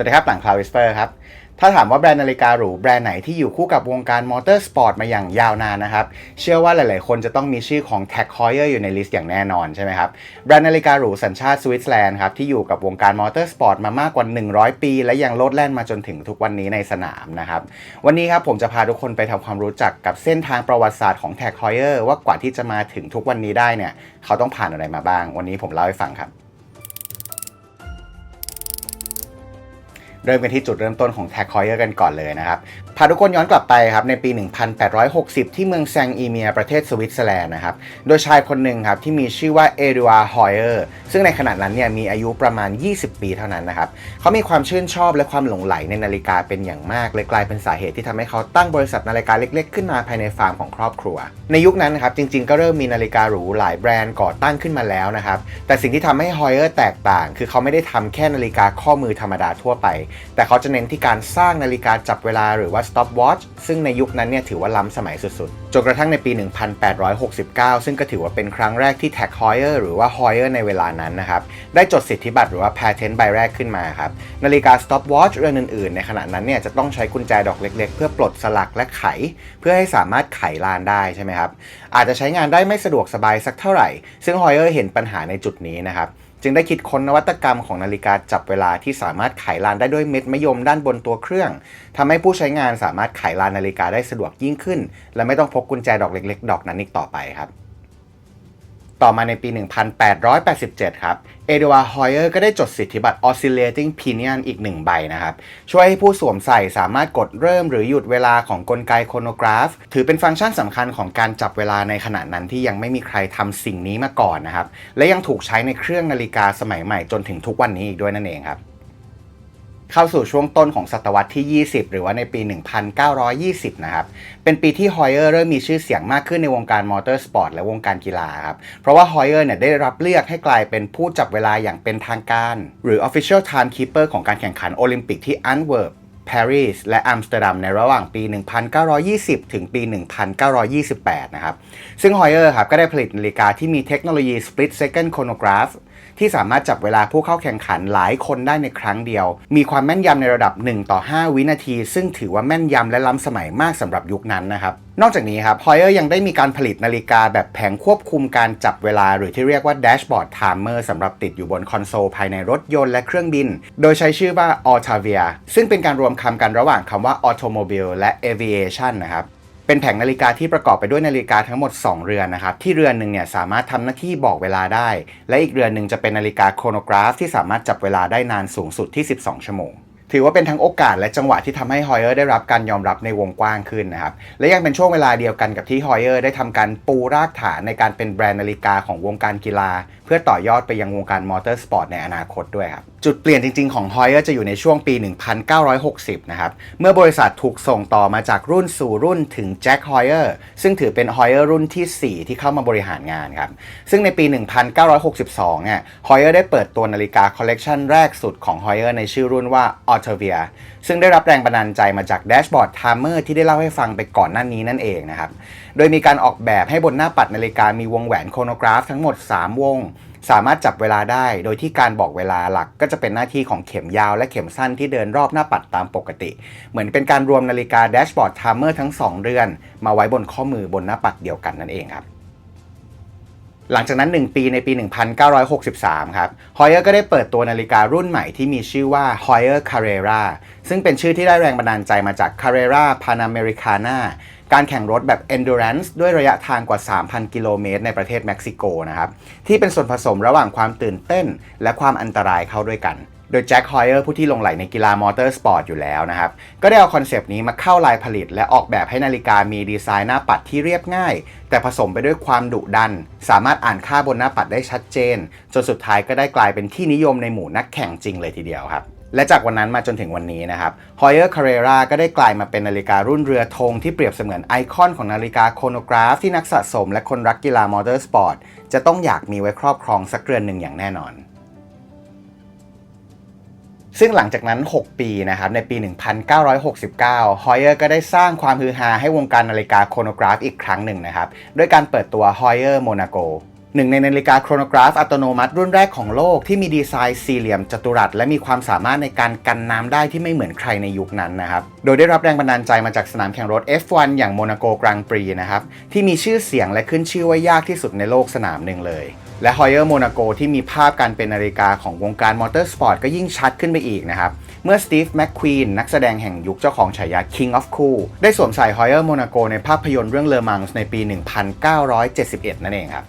วัสดีครับ หลังคลาวิสเปอร์ครับ ถ้าถามว่าแบรนด์นาฬิกาหรูแบรนด์ไหนที่อยู่คู่กับวงการมอเตอร์สปอร์ตมาอย่างยาวนานนะครับ เชื่อว่าหลาย ๆ คนจะต้องมีชื่อของ Tag Heuer อยู่ในลิสต์อย่างแน่นอนใช่ไหมครับ แบรนด์นาฬิกาหรูสัญชาติสวิตเซอร์แลนด์ครับที่อยู่กับวงการมอเตอร์สปอร์ตมามากกว่า 100 ปี และยังโลดแล่นมาจนถึงทุกวันนี้ในสนามนะครับ วันนี้ครับผมจะพาทุกคนไปทำความรู้จักกับเส้นทางประวัติศาสตร์ของ Tag Heuer ว่ากว่าที่จะมาถึงทุกวันนี้ได้เนี่ยเขาต้องผ่านอะไรมาบ้าง วันนี้ผมเล่าให้ฟังครับ เริ่มกันที่จุดเริ่มต้นของแท็กคอยเออร์กันก่อนเลยนะครับาทุกคนย้อนกลับไปครับในปี 1860 ที่เมืองแซงอีเมียประเทศสวิตเซอร์แลนด์นะครับ โดยชายคนหนึ่งครับที่มีชื่อว่าเอริวาฮอยเออร์ซึ่งในขณะนั้นเนี่ยมีอายุประมาณ 20 ปีเท่านั้นนะครับเขามีความชื่นชอบและความหลงใหลในนาฬิกาเป็นอย่างมาก เลยกลายเป็นสาเหตุที่ทำให้เขาตั้งบริษัทนาฬิกาเล็ก ๆ ขึ้นมาภายในฟาร์มของครอบครัว ในยุคนั้นนะครับจริง ๆ ก็เริ่มมีนาฬิกาหรูหลายแบรนด์ก่อตั้งขึ้นมาแล้วนะครับแต่สิ่งที่ทำให้ฮอยเออร์แตกต่าง คือเขาไม่ได้ทำแค่นาฬิกาข้อมือธรรมดาทั่วไป แต่เขาจะเน้นที่การสร้างนาฬิกาจับเวลาหรือว่า stopwatch ซึ่งในยุคนั้นเนี่ยถือว่าล้ำสมัยสุดๆ จนกระทั่งในปี 1869 ซึ่งก็ถือว่าเป็นครั้งแรกที่ Tag Heuer หรือว่า Heuer ในเวลานั้นนะครับ ได้จดสิทธิบัตรหรือว่า patent ใบแรกขึ้นมาครับ นาฬิกา stopwatch เรือนอื่นๆ ในขณะนั้นเนี่ยจะต้องใช้กุญแจดอกเล็กๆ เพื่อปลดสลักและไข เพื่อให้สามารถไขลานได้ใช่ไหมครับ อาจจะใช้งานได้ไม่สะดวกสบายสักเท่าไหร่ ซึ่ง Heuer เห็นปัญหาในจุดนี้นะครับ จึงได้คิดค้นนวัตกรรมของนาฬิกาจับเวลาที่สามารถไขลานได้ด้วยเม็ดมะยมด้านบนตัวเครื่องทำให้ผู้ใช้งานสามารถไขลานนาฬิกาได้สะดวกยิ่งขึ้น และไม่ต้องพกกุญแจดอกเล็ก ๆ ดอกนั้นอีกต่อไปครับ ต่อมาในปี 1887 ครับ เอเดวาร์ฮอยเออร์ ก็ได้จดสิทธิบัตร Oscillating Pinion อีกหนึ่งใบนะครับ ช่วยให้ผู้สวมใส่สามารถกดเริ่มหรือหยุดเวลาของกลไกโครโนกราฟ ถือเป็นฟังก์ชันสำคัญของการจับเวลาในขณะนั้นที่ยังไม่มีใครทำสิ่งนี้มาก่อนนะครับ และยังถูกใช้ในเครื่องนาฬิกาสมัยใหม่จนถึงทุกวันนี้อีกด้วยนั่นเองครับ เข้าสู่ช่วงต้นของศตวรรษที่ 20 หรือว่าในปี 1920 นะครับ เป็นปีที่ฮอยเออร์เริ่มมีชื่อเสียงมากขึ้นในวงการมอเตอร์สปอร์ตและวงการกีฬาครับ เพราะว่าฮอยเออร์เนี่ยได้รับเลือกให้กลายเป็นผู้จับเวลาอย่างเป็นทางการ หรือ Official Timekeeper ของการแข่งขันโอลิมปิกที่อันเวิร์ปปารีสและอัมสเตอร์ดัมในระหว่างปี 1920 ถึงปี 1928 นะครับ ซึ่งฮอยเออร์ครับก็ได้ผลิตนาฬิกาที่มีเทคโนโลยี Split Second Chronograph ที่สามารถจับเวลาผู้เข้าแข่งขันหลายคนได้ในครั้งเดียว มีความแม่นยำในระดับ 1 ต่อ 5 วินาที ซึ่งถือว่าแม่นยำและล้ำสมัยมากสำหรับยุคนั้นนะครับ นอกจากนี้ครับฮอยเออร์ยังได้มีการผลิตนาฬิกาแบบแผงควบคุมการจับเวลา หรือที่เรียกว่า Dashboard Timer สำหรับติดอยู่บนคอนโซลภายในรถยนต์และเครื่องบิน โดยใช้ชื่อว่า Altavia ซึ่งเป็นการรวมคำกันระหว่างคำว่า Automobile และ Aviation นะครับ เป็นแผงนาฬิกาที่ประกอบไปด้วยนาฬิกาทั้งหมด 2 เรือนนะครับ ที่เรือนหนึ่งเนี่ยสามารถทำหน้าที่บอกเวลาได้ และอีกเรือนหนึ่งจะเป็นนาฬิกาโครโนกราฟ ที่สามารถจับเวลาได้นานสูงสุดที่ 12 ชั่วโมงถือว่าเป็นทั้งโอกาสและจังหวะที่ทำให้ฮอยเออร์ได้รับการยอมรับในวงกว้างขึ้นนะครับ และยังเป็นช่วงเวลาเดียวกันกับที่ฮอยเออร์ได้ทำการปูรากฐานในการเป็นแบรนด์นาฬิกาของวงการกีฬา เพื่อต่อยอดไปยังวงการมอเตอร์สปอร์ตในอนาคตด้วยครับจุดเปลี่ยนจริง ๆ ของ Heuer จะอยู่ในช่วงปี 1960 นะครับ เมื่อบริษัทถูกส่งต่อมาจากรุ่นสู่รุ่นถึง Jack Heuer ซึ่งถือเป็น Heuer รุ่นที่ 4 ที่เข้ามาบริหารงานครับ ซึ่งในปี 1962 เนี่ย Heuer ได้เปิดตัวนาฬิกาคอลเลกชันแรกสุดของ Heuer ในชื่อรุ่นว่า Altavia ซึ่งได้รับแรงบันดาลใจมาจากแดชบอร์ดไทม์เมอร์ที่ได้เล่าให้ฟังไปก่อนหน้านี้นั่นเองนะครับ โดยมีการออกแบบให้บนหน้าปัดนาฬิกามีวงแหวนโครโนกราฟทั้งหมด 3 วง สามารถจับเวลาได้ โดยที่การบอกเวลาหลักก็จะเป็นหน้าที่ของเข็มยาวและเข็มสั้นที่เดินรอบหน้าปัดตามปกติ เหมือนเป็นการรวมนาฬิกาแดชบอร์ดไทม์เมอร์ทั้ง 2 เรือน มาไว้บนข้อมือบนหน้าปัดเดียวกันนั่นเองครับหลังจากนั้น 1 ปีในปี 1963 ครับ Heuer ก็ได้เปิดตัวนาฬิการุ่นใหม่ที่มีชื่อว่า Heuer Carrera ซึ่งเป็นชื่อที่ได้แรงบันดาลใจมาจาก Carrera Panamericana การแข่งรถแบบ endurance ด้วยระยะทางกว่า 3,000 กิโลเมตรในประเทศเม็กซิโกนะครับที่เป็นส่วนผสมระหว่างความตื่นเต้น และความอันตรายเข้าด้วยกันโดยแจ็คฮอยเออร์ผู้ที่ลงไหลในกีฬามอเตอร์สปอร์ตอยู่แล้วนะครับ ก็ได้เอาคอนเซปต์นี้มาเข้าลายผลิต และออกแบบให้นาฬิกามีดีไซน์หน้าปัดที่เรียบง่าย แต่ผสมไปด้วยความดุดัน สามารถอ่านค่าบนหน้าปัดได้ชัดเจน จนสุดท้ายก็ได้กลายเป็นที่นิยมในหมู่นักแข่งจริงเลยทีเดียวครับ และจากวันนั้นมาจนถึงวันนี้นะครับ Heuer Carrera ก็ได้กลายมาเป็นนาฬิการุ่นเรือธงที่เปรียบเสมือนไอคอนของนาฬิกาโครโนกราฟที่นักสะสมและคนรักกีฬามอเตอร์สปอร์ตจะต้องอยากมีไว้ครอบครองสักเรือนหนึ่งอย่างแน่นอนซึ่งหลังจากนั้น 6 ปีนะครับในปี 1969 Heuer ก็ได้สร้างความฮือฮาให้วงการนาฬิกาโครโนกราฟอีกครั้งหนึ่งนะครับด้วยการเปิดตัว Heuer Monaco หนึ่งในนาฬิกาโครโนกราฟอัตโนมัติรุ่นแรกของโลกที่มีดีไซน์สี่เหลี่ยมจัตุรัส และมีความสามารถในการกันน้ำได้ที่ไม่เหมือนใครในยุคนั้นนะครับ โดยได้รับแรงบันดาลใจมาจากสนามแข่งรถ F1 อย่างโมนาโกกรังปรีนะครับที่มีชื่อเสียงและขึ้นชื่อว่ายากที่สุดในโลกสนามหนึ่งเลยและฮอยเออร์โมนาโกที่มีภาพการเป็นนาฬิกาของวงการมอเตอร์สปอร์ตก็ยิ่งชัดขึ้นไปอีกนะครับ เมื่อสตีฟแมคควีนนักแสดงแห่งยุคเจ้าของฉายา King of Cool ได้สวมใส่ฮอยเออร์โมนาโกในภาพยนตร์เรื่องเลอมังส์ในปี 1971 นั่นเองครับ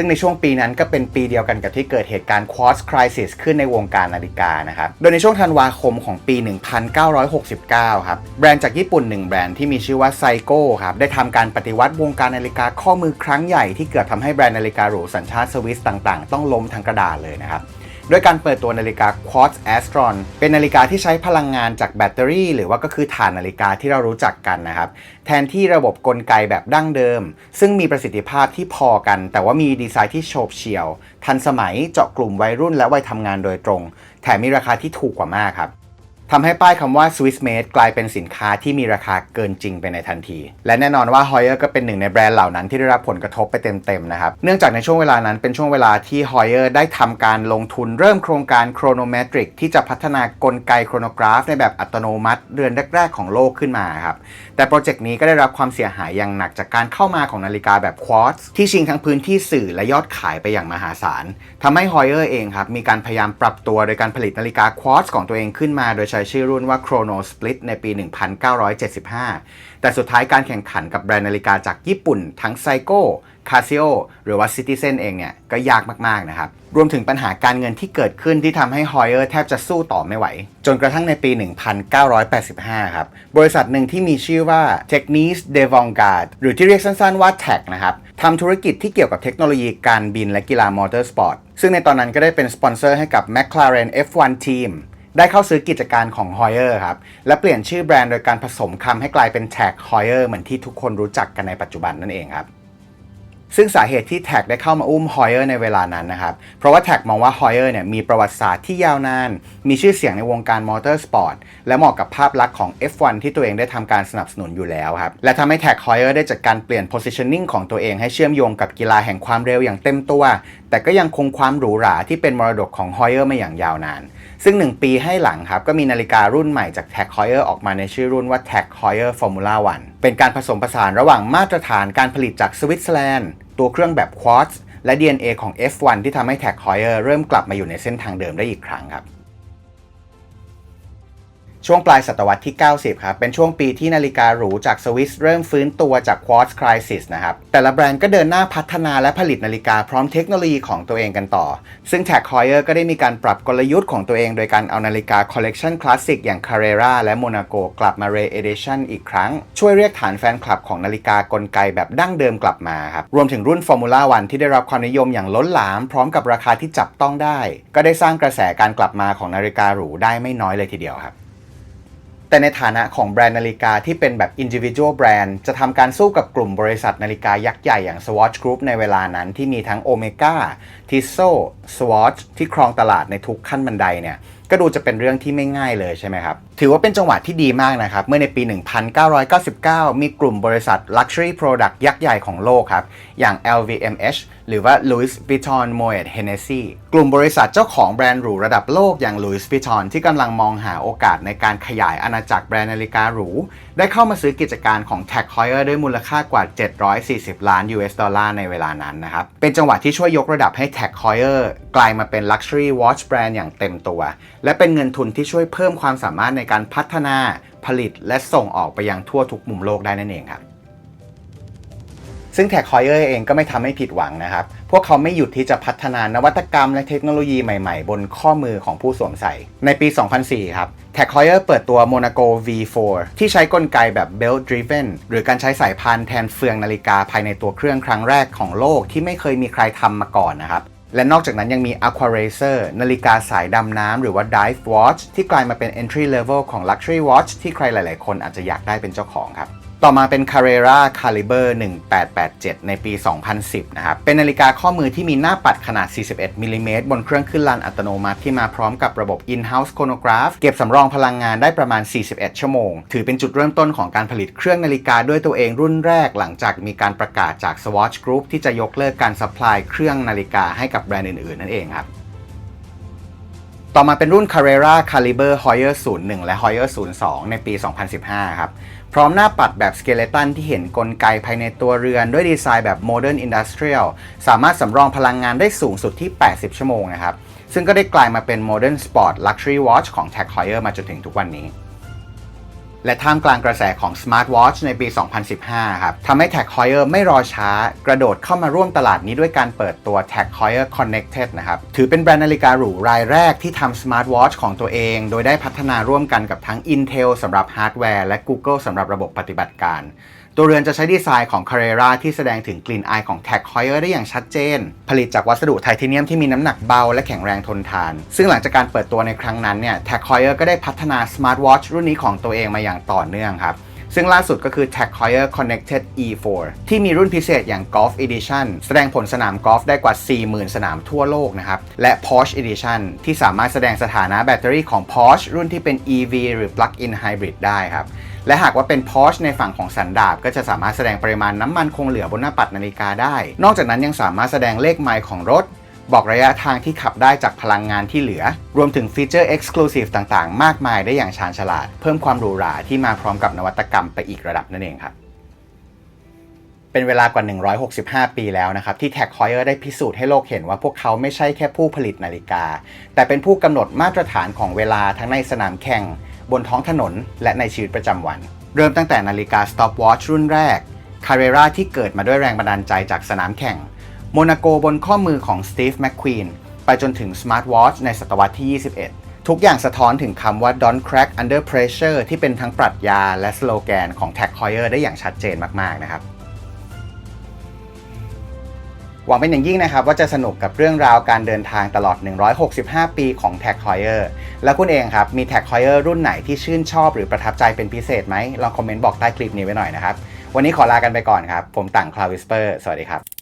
ซึ่งในช่วงปีนั้นก็เป็นปีเดียวกันกับที่เกิดเหตุการณ์ Quartz Crisis ขึ้นในวงการนาฬิกานะครับ โดยในช่วงธันวาคมของปี 1969 ครับ แบรนด์จากญี่ปุ่นหนึ่งแบรนด์ที่มีชื่อว่าไซโก้ครับ ได้ทำการปฏิวัติวงการนาฬิกาข้อมือครั้งใหญ่ที่เกือบทำให้แบรนด์นาฬิกาหรูสัญชาติสวิสต่างๆ ต้องล้มทั้งกระดานเลยนะครับ ด้วยการเปิดตัวนาฬิกา Quartz Astron เป็นนาฬิกาที่ใช้พลังงานจากแบตเตอรี่ หรือว่าก็คือถ่านนาฬิกาที่เรารู้จักกันนะครับ แทนที่ระบบกลไกแบบดั้งเดิม ซึ่งมีประสิทธิภาพที่พอกัน แต่ว่ามีดีไซน์ที่โฉบเฉี่ยว ทันสมัยเจาะกลุ่มวัยรุ่นและวัยทำงานโดยตรง แถมมีราคาที่ถูกกว่ามากครับ ทำให้ป้ายคำว่า Swiss Made กลายเป็นสินค้าที่มีราคาเกินจริงไปในทันที และแน่นอนว่า Hoyer ก็เป็นหนึ่งในแบรนด์เหล่านั้นที่ได้รับผลกระทบไปเต็มๆนะครับ เนื่องจากในช่วงเวลานั้นเป็นช่วงเวลาที่ Hoyer ได้ทำการลงทุนเริ่มโครงการ Chronometric ที่จะพัฒนากลไกโครโนกราฟ ในแบบอัตโนมัติเดือนแรก ๆ ของโลกขึ้นมาครับ แต่โปรเจกต์นี้ก็ได้รับความเสียหายอย่างหนักจากการเข้ามาของนาฬิกาแบบ Quartz ที่ชิงทั้งพื้นที่สื่อและยอดขายไปอย่างมหาศาลทำให้ฮอยเออร์เองครับมีการพยายามปรับตัวโดยการผลิตนาฬิกาควอตซ์ของตัวเองขึ้นมา โดยใช้ชื่อรุ่นว่า Chrono Split ในปี 1975 แต่สุดท้ายการแข่งขันกับแบรนด์นาฬิกาจากญี่ปุ่นทั้งไซโก Casio หรือว่า Citizen เองเนี่ยก็ยากมากๆนะครับ รวมถึงปัญหาการเงินที่เกิดขึ้นที่ทำให้ Hoyer แทบจะสู้ต่อไม่ไหว จนกระทั่งในปี 1985 ครับ บริษัทหนึ่งที่มีชื่อว่า Technis de v a n g a r d หรือที่เรียกสั้นๆว่า TEC นะครับทำธุรกิจที่เกี่ยวกับเทคโนโลยีการบินและกีฬามอเตอร์สปอร์ตซึ่งในตอนนั้นก็ได้เป็นสปอนเซอร์ให้กับ McLaren F1 Team ได้เข้าซื้อกิจการของ Hoyer ครับ และเปลี่ยนชื่อแบรนด์โดยการผสมคำให้กลายเป็น Tag Hoyer เหมือนที่ทุกคนรู้จักกันในปัจจุบันนั่นเองครับ ซึ่งสาเหตุที่แท็กได้เข้ามาอุ้ม Hoyer ในเวลานั้นนะครับ เพราะว่าแท็กมองว่า Hoyer เนี่ยมีประวัติศาสตร์ที่ยาวนาน มีชื่อเสียงในวงการมอเตอร์สปอร์ต และเหมาะกับภาพลักษณ์ของ F1 ที่ตัวเองได้ทำการสนับสนุนอยู่แล้วครับ และทำให้แท็ก Hoyer ได้จัดการเปลี่ยน positioning ของตัวเองให้เชื่อมโยงกับกีฬาแห่งความเร็วอย่างเต็มตัว แต่ก็ยังคงความหรูหราที่เป็นมรดกของ Hoyer มาอย่างยาวนานซึ่ง 1 ปีให้หลังครับ ก็มีนาฬิการุ่นใหม่จาก Tag Heuer ออกมาในชื่อรุ่นว่า Tag Heuer Formula 1 เป็นการผสมผสานระหว่างมาตรฐานการผลิตจากสวิตเซอร์แลนด์ตัวเครื่องแบบ Quartz และ DNA ของ F1 ที่ทำให้ Tag Heuer เริ่มกลับมาอยู่ในเส้นทางเดิมได้อีกครั้งครับ ช่วงปลายศตวรรษที่ 90 ครับ เป็นช่วงปีที่นาฬิกาหรูจากสวิสเริ่มฟื้นตัวจาก Quartz Crisis นะครับ แต่ละแบรนด์ก็เดินหน้าพัฒนาและผลิตนาฬิกาพร้อมเทคโนโลยีของตัวเองกันต่อ ซึ่ง Tag Heuer ก็ได้มีการปรับกลยุทธ์ของตัวเองโดยการเอานาฬิกาคอลเลกชันคลาสสิกอย่าง Carrera และ Monaco กลับมา Ray Edition อีกครั้ง ช่วยเรียกฐานแฟนคลับของนาฬิกากลไกแบบดั้งเดิมกลับมาครับ รวมถึงรุ่น Formula 1ที่ได้รับความนิยมอย่างล้นหลาม พร้อมกับราคาที่จับต้องได้ ก็ได้สร้างกระแสการกลับมาของนาฬิกาหรูได้ไม่น้อยเลยทีเดียวครับ แต่ในฐานะของแบรนด์นาฬิกาที่เป็นแบบ individual brand จะทำการสู้กับกลุ่มบริษัทนาฬิกายักษ์ใหญ่อย่าง Swatch Group ในเวลานั้นที่มีทั้ง Omega Tissot Swatch ที่ครองตลาดในทุกขั้นบันไดเนี่ย ก็ดูจะเป็นเรื่องที่ไม่ง่ายเลยใช่ไหมครับ ถือว่าเป็นจังหวะที่ดีมากนะครับ เมื่อในปี 1999 มีกลุ่มบริษัท Luxury Product ยักษ์ใหญ่ของโลกครับ อย่าง LVMH หรือว่า Louis Vuitton Moet Hennessy กลุ่มบริษัทเจ้าของแบรนด์หรูระดับโลกอย่าง Louis Vuitton ที่กำลังมองหาโอกาสในการขยายอาณาจักรแบรนด์นาฬิกาหรู ได้เข้ามาซื้อกิจการของ Tag Heuer ด้วยมูลค่ากว่า 740 ล้าน US ดอลลาร์ในเวลานั้นนะครับ เป็นจังหวะที่ช่วยยกระดับให้ Tag Heuer กลายมาเป็น Luxury Watch Brand อย่างเต็มตัวและเป็นเงินทุนที่ช่วยเพิ่มความสามารถในการพัฒนาผลิต และส่งออกไปยังทั่วทุกมุมโลกได้นั่นเองครับซึ่ง Tag Heuer เองก็ไม่ทำให้ผิดหวังนะครับ พวกเขาไม่หยุดที่จะพัฒนานวัตกรรมและเทคโนโลยีใหม่ๆ บนข้อมือของผู้สวมใส่ ในปี 2004 ครับ Tag Heuer เปิดตัว Monaco V4 ที่ใช้กลไกแบบ belt driven หรือการใช้สายพานแทนเฟืองนาฬิกาภายในตัวเครื่องครั้งแรกของโลกที่ไม่เคยมีใครทำมาก่อนนะครับ และนอกจากนั้นยังมี Aqua Racer นาฬิกาสายดำน้ำหรือว่า Dive Watch ที่กลายมาเป็น entry level ของ luxury watch ที่ใครหลาย ๆ คนอาจจะอยากได้เป็นเจ้าของครับ ต่อมาเป็น Carrera Caliber 1887 ในปี 2010 นะครับ เป็นนาฬิกาข้อมือที่มีหน้าปัดขนาด 41มิลลิเมตรบนเครื่องขึ้นลานอัตโนมัติที่มาพร้อมกับระบบ in-house chronograph เก็บสำรองพลังงานได้ประมาณ 41 ชั่วโมง ถือเป็นจุดเริ่มต้นของการผลิตเครื่องนาฬิกาด้วยตัวเองรุ่นแรกหลังจากมีการประกาศจาก Swatch Group ที่จะยกเลิกการซัพพลายเครื่องนาฬิกาให้กับแบรนด์อื่นๆ นั่นเองครับ ต่อมาเป็นรุ่น Carrera Caliber Hoyer 01 และ Hoyer 02 ในปี 2015 ครับ พร้อมหน้าปัดแบบสเกเลตันที่เห็นกลไกภายในตัวเรือนด้วยดีไซน์แบบ Modern Industrial สามารถสำรองพลังงานได้สูงสุดที่ 80 ชั่วโมงนะครับ ซึ่งก็ได้กลายมาเป็น Modern Sport Luxury Watch ของ Tag Heuer มาจนถึงทุกวันนี้ และท่ามกลางกระแสของสมาร์ทวอชในปี 2015 ครับทำให้ Tag Heuer ไม่รอช้ากระโดดเข้ามาร่วมตลาดนี้ด้วยการเปิดตัว Tag Heuer Connected นะครับ ถือเป็นแบรนด์นาฬิกาหรูรายแรกที่ทำสมาร์ทวอชของตัวเอง โดยได้พัฒนาร่วมกันกับทั้ง Intel สำหรับฮาร์ดแวร์และ Google สำหรับระบบปฏิบัติการ ตัวเรือนจะใช้ดีไซน์ของ Carrera ที่แสดงถึงกลิ่นอายของ Tag Heuer ได้อย่างชัดเจน ผลิตจากวัสดุไทเทเนียมที่มีน้ำหนักเบาและแข็งแรงทนทาน ซึ่งหลังจากการเปิดตัวในครั้งนั้นเนี่ย Tag Heuer ก็ได้พัฒนา Smart Watch รุ่นนี้ของตัวเองมาอย่างต่อเนื่องครับซึ่งล่าสุดก็คือ Tag Heuer Connected E4 ที่มีรุ่นพิเศษอย่าง Golf Edition แสดงผลสนามกอล์ฟได้กว่า 40,000 สนามทั่วโลกนะครับ และ Porsche Edition ที่สามารถแสดงสถานะแบตเตอรี่ของ Porsche รุ่นที่เป็น EV หรือ Plug-in Hybrid ได้ครับ และหากว่าเป็น Porsche ในฝั่งของสันดาบก็จะสามารถแสดงปริมาณน้ำมันคงเหลือบนหน้าปัดนาฬิกาได้ นอกจากนั้นยังสามารถแสดงเลขไมล์ของรถ บอกระยะทางที่ขับได้จากพลังงานที่เหลือ รวมถึงฟีเจอร์ Exclusive ต่างๆ มากมายได้อย่างชาญฉลาด เพิ่มความหรูหราที่มาพร้อมกับนวัตกรรมไปอีกระดับนั่นเองครับ เป็นเวลากว่า 165 ปีแล้วนะครับ ที่ Tag Heuer ได้พิสูจน์ให้โลกเห็นว่าพวกเขาไม่ใช่แค่ผู้ผลิตนาฬิกา แต่เป็นผู้กำหนดมาตรฐานของเวลาทั้งในสนามแข่ง บนท้องถนน และในชีวิตประจำวัน เริ่มตั้งแต่นาฬิกา Stopwatch รุ่นแรก Carrera ที่เกิดมาด้วยแรงบันดาลใจจากสนามแข่งโมนาโกบนข้อมือของสตีฟแมคควีนไปจนถึง Smart Watch ในศตวรรษที่ 21ทุกอย่างสะท้อนถึงคำว่า don't crack under pressure ที่เป็นทั้งปรัชญาและสโลแกนของ Tag Heuer ได้อย่างชัดเจนมาก ๆ นะครับ หวังเป็นอย่างยิ่งนะครับว่าจะสนุกกับเรื่องราวการเดินทางตลอด 165 ปีของแท็กฮอยเออร์แล้วคุณเองครับ มีแท็กฮอยเออร์รุ่นไหนที่ชื่นชอบหรือประทับใจเป็นพิเศษไหมลองคอมเมนต์บอกใต้คลิปนี้ไว้หน่อยนะครับ วันนี้ขอลากันไปก่อนครับ ผมต่างคลาวิสเปอร์ สวัสดีครับ